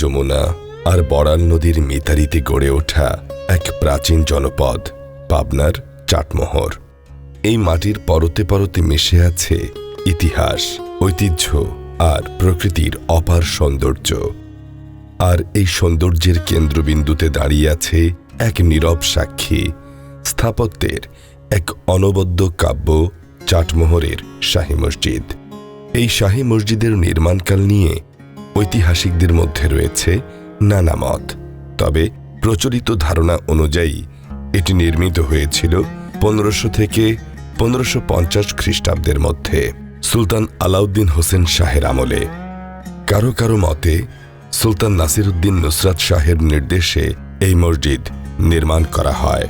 যমুনা আর বড়াল নদীর মিতারিতে গড়ে ওঠা এক প্রাচীন জনপদ, পাবনার চাটমোহর। এই মাটির পরতে পরতে মিশে আছে ইতিহাস, ঐতিহ্য আর প্রকৃতির অপার সৌন্দর্য। আর এই সৌন্দর্যের কেন্দ্রবিন্দুতে দাঁড়িয়ে আছে এক নীরব সাক্ষী, স্থাপত্যের এক অনবদ্য কাব্য চাটমোহরের শাহী মসজিদ। এই শাহী মসজিদের নির্মাণকাল নিয়ে ঐতিহাসিকদের মধ্যে রয়েছে নানা মত। তবে প্রচলিত ধারণা অনুযায়ী এটি নির্মিত হয়েছিল পনেরোশো থেকে পনেরোশো পঞ্চাশ খ্রিস্টাব্দের মধ্যে সুলতান আলাউদ্দিন হোসেন শাহের আমলে। কারও কারও মতে, সুলতান নাসিরুদ্দিন নুসরাত শাহের নির্দেশে এই মসজিদ নির্মাণ করা হয়।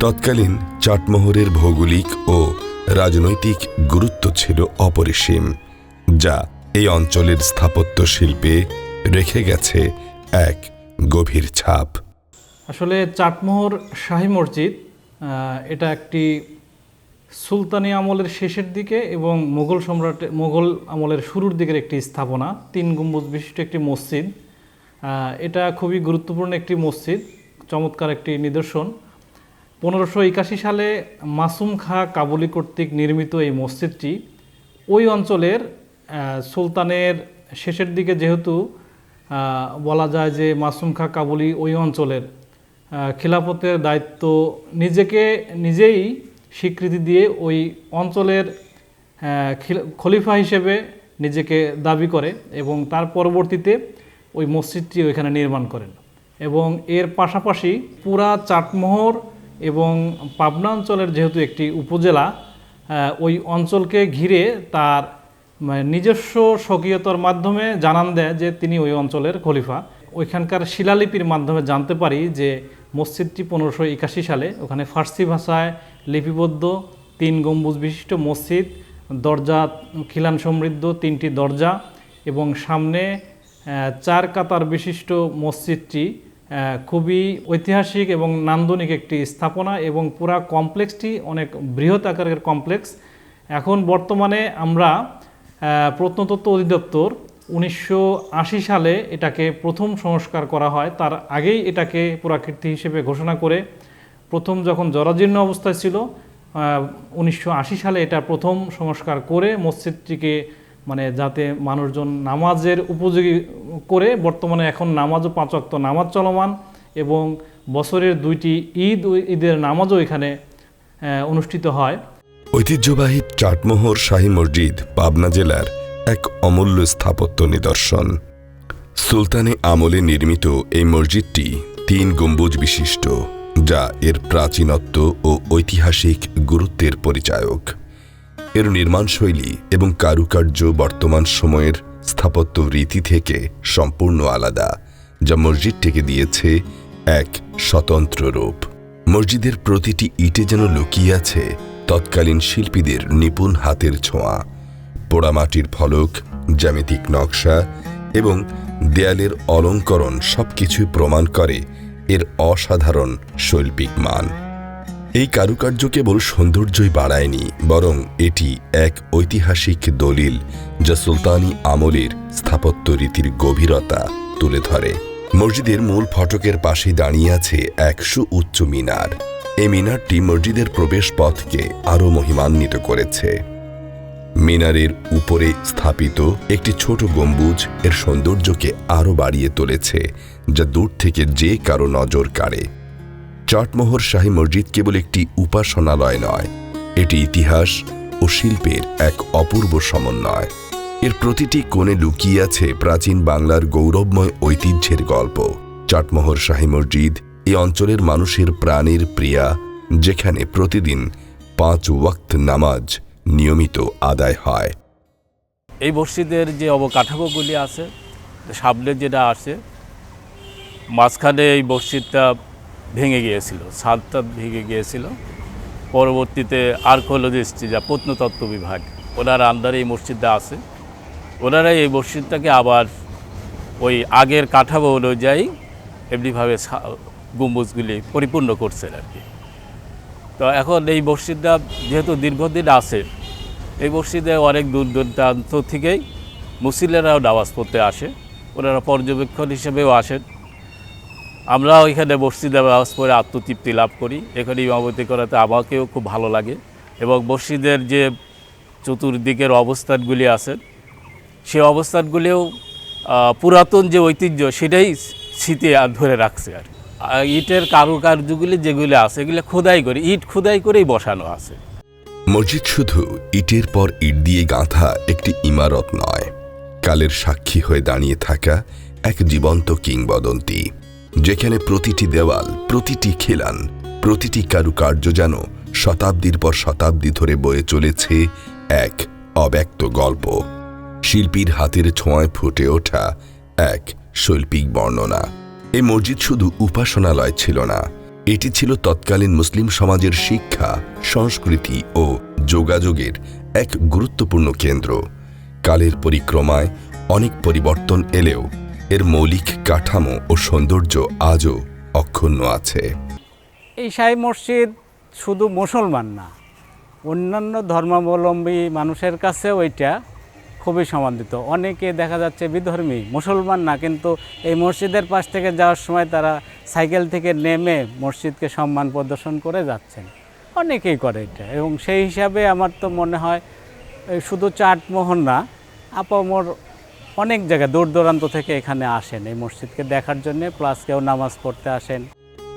তৎকালীন চাটমোহরের ভৌগোলিক ও রাজনৈতিক গুরুত্ব ছিল অপরিসীম, যা এই অঞ্চলের স্থাপত্য শিল্পে রেখে গেছে এক গভীর ছাপ। আসলে চাটমোহর শাহী মসজিদ এটা একটি সুলতানি আমলের শেষের দিকে এবং মোগল সম্রাট, মোগল আমলের শুরুর দিকের একটি স্থাপনা, তিন গম্বুজ বিশিষ্ট একটি মসজিদ। এটা খুবই গুরুত্বপূর্ণ একটি মসজিদ, চমৎকার একটি নিদর্শন। পনেরোশো একাশি সালে মাসুম খা কাবুলি কর্তৃক নির্মিত এই মসজিদটি ওই অঞ্চলের সুলতানের শেষের দিকে যেহেতু বলা যায় যে মাসুম খা কাবুলি ওই অঞ্চলের খিলাফতের দায়িত্ব নিজেকে নিজেই স্বীকৃতি দিয়ে ওই অঞ্চলের খলিফা হিসেবে নিজেকে দাবি করে এবং তার পরবর্তীতে ওই মসজিদটি ওইখানে নির্মাণ করেন। এবং এর পাশাপাশি পুরা চাটমোহর এবং পাবনা অঞ্চলের যেহেতু একটি উপজেলা ওই অঞ্চলকে ঘিরে তার নিজস্ব স্বকীয়তার মাধ্যমে জানান দেয় যে তিনি ওই অঞ্চলের খলিফা। ওইখানকার শিলালিপির মাধ্যমে জানতে পারি যে মসজিদটি পনেরোশো একাশি সালে ওখানে ফার্সি ভাষায় লিপিবদ্ধ, তিন গম্বুজ বিশিষ্ট মসজিদ, দরজা খিলান সমৃদ্ধ তিনটি দরজা এবং সামনে চার কাতার বিশিষ্ট মসজিদটি খুবই ঐতিহাসিক এবং নান্দনিক একটি স্থাপনা এবং পুরা কমপ্লেক্সটি অনেক বৃহৎ আকারের কমপ্লেক্স। এখন বর্তমানে আমরা প্রত্নতত্ত্ব অধিদপ্তর উনিশশো আশি সালে এটাকে প্রথম সংস্কার করা হয়। তার আগেই এটাকে পুরাকীর্তি হিসেবে ঘোষণা করে প্রথম যখন জরাজীর্ণ অবস্থায় ছিল উনিশশো আশি সালে এটা প্রথম সংস্কার করে মসজিদটিকে মানে যাতে মানুষজন নামাজের উপযোগী করে, বর্তমানে এখন নামাজও পাঁচ ওয়াক্ত নামাজ চলমান এবং বছরের দুইটি ঈদ ঈদের নামাজও এখানে অনুষ্ঠিত হয়। ঐতিহ্যবাহী চাটমোহর শাহী মসজিদ পাবনা জেলার এক অমূল্য স্থাপত্য নিদর্শন। সুলতানি আমলে নির্মিত এই মসজিদটি তিন গম্বুজ বিশিষ্ট, যা এর প্রাচীনত্ব ও ঐতিহাসিক গুরুত্বের পরিচায়ক। এর নির্মাণশৈলী এবং কারুকার্য বর্তমান সময়ের স্থাপত্য রীতি থেকে সম্পূর্ণ আলাদা, যা মসজিদটিকে দিয়েছে এক স্বতন্ত্র রূপ। মসজিদের প্রতিটি ইটে যেন লুকিয়ে আছে তৎকালীন শিল্পীদের নিপুণ হাতের ছোঁয়া, পোড়ামাটির ফলক, জ্যামিতিক নকশা এবং দেয়ালের অলঙ্করণ সবকিছুই প্রমাণ করে এর অসাধারণ শৈল্পিক মান। এই কারুকার্য কেবল সৌন্দর্যই বাড়ায়নি, বরং এটি এক ঐতিহাসিক দলিল যা সুলতানি আমলের স্থাপত্য রীতির গভীরতা তুলে ধরে। মসজিদের মূল ফটকের পাশে দাঁড়িয়ে আছে এক সুউচ্চ মিনার। এই মিনারটি মসজিদের প্রবেশ পথকে আরও মহিমান্বিত করেছে। মিনারের উপরে স্থাপিত একটি ছোট গম্বুজ এর সৌন্দর্যকে আরও বাড়িয়ে তুলেছে, যা দূর থেকে যে কারও নজর কাড়ে। চাটমোহর শাহী মসজিদ কেবল একটি উপাসনালয় নয়, এটি ইতিহাস ও শিল্পের এক অপূর্ব সমন্বয়। এর প্রতিটি কোণে লুকিয়ে আছে প্রাচীন বাংলার গৌরবময় ঐতিহ্যের গল্প। চাটমোহর শাহী মসজিদ এই অঞ্চলের মানুষের প্রাণের প্রিয়া, যেখানে প্রতিদিন পাঁচ ওয়াক্ত নামাজ নিয়মিত আদায় হয়। এই মসজিদের যে অবকাঠামোগুলি আছে, সামনে যেটা আছে, মাঝখানে এই মসজিদটা ভেঙে গিয়েছিল, ছাদটা ভেঙে গিয়েছিল। পরবর্তীতে আর্কোলজিস্ট যা প্রত্নতত্ত্ব বিভাগ, ওনার আন্ডারে এই মসজিদটা আছে। ওনারা এই মসজিদটাকে আবার ওই আগের কাঠামো অনুযায়ী এমনিভাবে গম্বুজগুলি পরিপূর্ণ করছেন আর কি। তো এখন এই মসজিদটা যেহেতু দীর্ঘদিন আছে, এই মসজিদে অনেক দূর দূরান্ত থেকেই মুসলিমরাও নামাজ পড়তে আসে, ওনারা পর্যবেক্ষণ হিসেবেও আসেন। আমরা ওইখানে মসজিদে ব্যবস্থা করে আত্মতৃপ্তি লাভ করি, এখানে ইমামতি করাতে আমাকেও খুব ভালো লাগে এবং মসজিদের যে চতুর্দিকের অবস্থানগুলি আছে সেই অবস্থানগুলিও পুরাতন যে ঐতিহ্য সেটাই স্মৃতি ধরে রাখছে আর আর ইটের কারুকার্যগুলি যেগুলি আছে, এগুলো খোদাই করে, ইট খোদাই করেই বসানো আছে। মসজিদ শুধু ইটের পর ইট দিয়ে গাঁথা একটি ইমারত নয়, কালের সাক্ষী হয়ে দাঁড়িয়ে থাকা এক জীবন্ত কিংবদন্তি, যেখানে প্রতিটি দেওয়াল, প্রতিটি খিলান, প্রতিটি কারুকার্য যেন শতাব্দীর পর শতাব্দী ধরে বয়ে চলেছে এক অব্যক্ত গল্প। শিল্পীর হাতের ছোঁয়ায় ফুটে ওঠা এক শৈল্পিক বর্ণনা। এই মসজিদ শুধু উপাসনালয় ছিল না, এটি ছিল তৎকালীন মুসলিম সমাজের শিক্ষা, সংস্কৃতি ও যোগাযোগের এক গুরুত্বপূর্ণ কেন্দ্র। কালের পরিক্রমায় অনেক পরিবর্তন এলেও এর মৌলিক কাঠামো ও সৌন্দর্য আজও অক্ষুণ্ণ আছে। এই সাই মসজিদ শুধু মুসলমান না, অন্যান্য ধর্মাবলম্বী মানুষের কাছে ওইটা খুবই সমাদিত অনেকে দেখা যাচ্ছে বিধর্মী, মুসলমান না, কিন্তু এই মসজিদের পাশ থেকে যাওয়ার সময় তারা সাইকেল থেকে নেমে মসজিদকে সম্মান প্রদর্শন করে যাচ্ছেন। অনেকেই করে এটা এবং সেই হিসাবে আমার তো মনে হয় শুধু চাটমোহন না, আপামর অনেক জায়গায় দূর দূরান্ত থেকে এখানে আসেন এই মসজিদকে দেখার জন্য, প্লাস কেউ নামাজ পড়তে আসেন।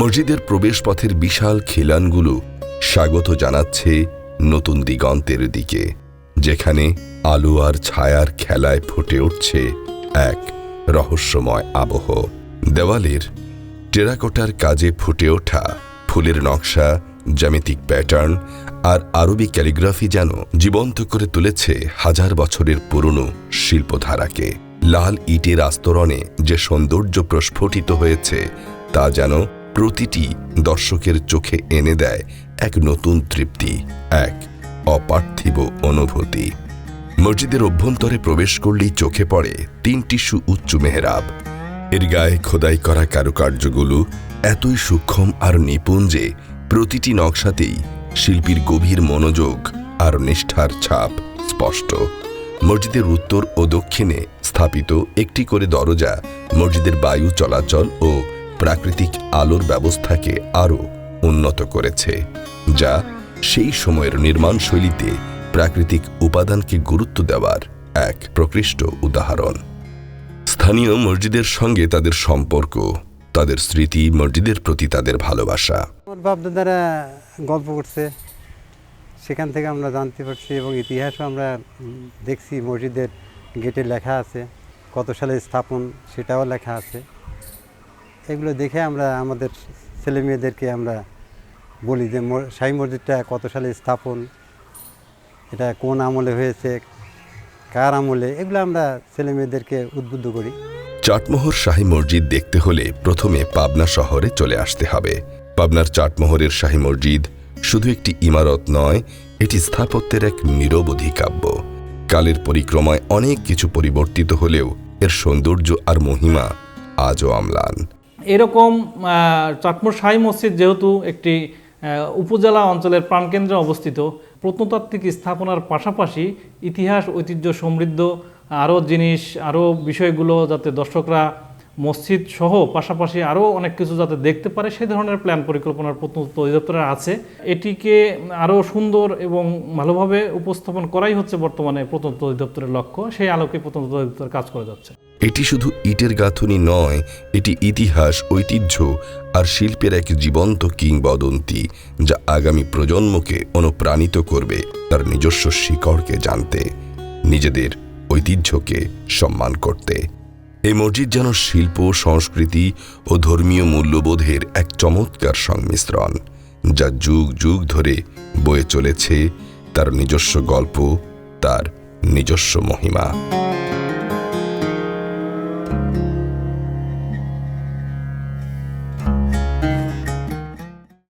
মসজিদের প্রবেশপথের বিশাল খিলানগুলো স্বাগত জানাচ্ছে নতুন দিগন্তের দিকে, যেখানে আলো আর ছায়ার খেলায় ফুটে উঠছে এক রহস্যময় আবহ। দেওয়ালের টেরাকোটার কাজে ফুটে ওঠা ফুলের নকশা, জ্যামিতিক প্যাটার্ন আর আরবি ক্যালিগ্রাফি যেন জীবন্ত করে তুলেছে হাজার বছরের পুরনো শিল্পধারাকে। লাল ইটের আস্তরণে যে সৌন্দর্য প্রস্ফুটিত হয়েছে, তা যেন প্রতিটি দর্শকের চোখে এনে দেয় এক নতুন তৃপ্তি, এক অপার্থিব অনুভূতি। মসজিদের অভ্যন্তরে প্রবেশ করলেই চোখে পড়ে তিনটি সুউচ্চ মেহরাব। এর গায়ে খোদাই করা কারুকার্যগুলো এতই সূক্ষ্ম আর নিপুণ যে প্রতিটি নকশাতেই শিল্পীর গভীর মনোযোগ আর নিষ্ঠার ছাপ স্পষ্ট। মসজিদের উত্তর ও দক্ষিণে স্থাপিত একটি করে দরজা মসজিদের বায়ু চলাচল ও প্রাকৃতিক আলোর ব্যবস্থাকে আরও উন্নত করেছে, যা সেই সময়ের নির্মাণ শৈলীতে প্রাকৃতিক উপাদানকে গুরুত্ব দেওয়ার এক প্রকৃষ্ট উদাহরণ। স্থানীয় মসজিদের সঙ্গে তাদের সম্পর্ক, তাদের স্মৃতি, মসজিদের প্রতি তাদের ভালোবাসা। আমার বাপদাদারা গল্প করছে। সেখান থেকে আমরা জানতে পারছি এবং ইতিহাসও আমরা দেখছি মসজিদের গেটে লেখা আছে, কত সালে স্থাপন সেটাও লেখা আছে। এগুলো দেখে আমরা আমাদের ছেলে মেয়েদেরকে আমরা বলি যে শাহী মসজিদটা কত সালে স্থাপন? এটা কোন আমলে হয়েছে কার আমলে এগুলো আমরা ছেলে মেয়েদেরকে উদ্বুদ্ধ করি। চাটমোহর শাহী মসজিদ দেখতে হলে প্রথমে পাবনা শহরে চলে আসতে হবে। পাবনার চাটমোহরের শাহী মসজিদ শুধু একটি ইমারত নয় এটি স্থাপত্যের এক নিরবধি কাব্য কালের পরিক্রমায় অনেক কিছু পরিবর্তিত হলেও এর সৌন্দর্য আর মহিমা আজও আমলান। এরকম চাটমোর শাহী মসজিদ যেহেতু একটি উপজেলা অঞ্চলের প্রাণকেন্দ্রে অবস্থিত প্রত্নতাত্ত্বিক স্থাপনার পাশাপাশি ইতিহাস ঐতিহ্য সমৃদ্ধ আরও জিনিস আরও বিষয়গুলো যাতে দর্শকরা মসজিদ সহ পাশাপাশি আরও অনেক কিছু যাতে দেখতে পারে, সেই ধরনের প্ল্যান পরিকল্পনার প্রত্নতত্ত্ব অধিদপ্তরের আছে। এটিকে আরও সুন্দর এবং ভালোভাবে উপস্থাপন করাই হচ্ছে বর্তমানে প্রত্নতত্ত্ব অধিদপ্তরের লক্ষ্য। সেই আলোকে প্রত্নতত্ত্ব অধিদপ্তর কাজ করে যাচ্ছে। এটি শুধু ইটের গাঁথুনি নয়, এটি ইতিহাস, ঐতিহ্য আর শিল্পের এক জীবন্ত কিংবদন্তি যা আগামী প্রজন্মকে অনুপ্রাণিত করবে তার নিজস্ব শিকড়কে জানতে, নিজেদের ঐতিহ্যকে সম্মান করতে। এই মসজিদ যেন শিল্প, সংস্কৃতি ও ধর্মীয় মূল্যবোধের এক চমৎকার সংমিশ্রণ, যা যুগ যুগ ধরে বয়ে চলেছে তার নিজস্ব গল্প, তার নিজস্ব মহিমা।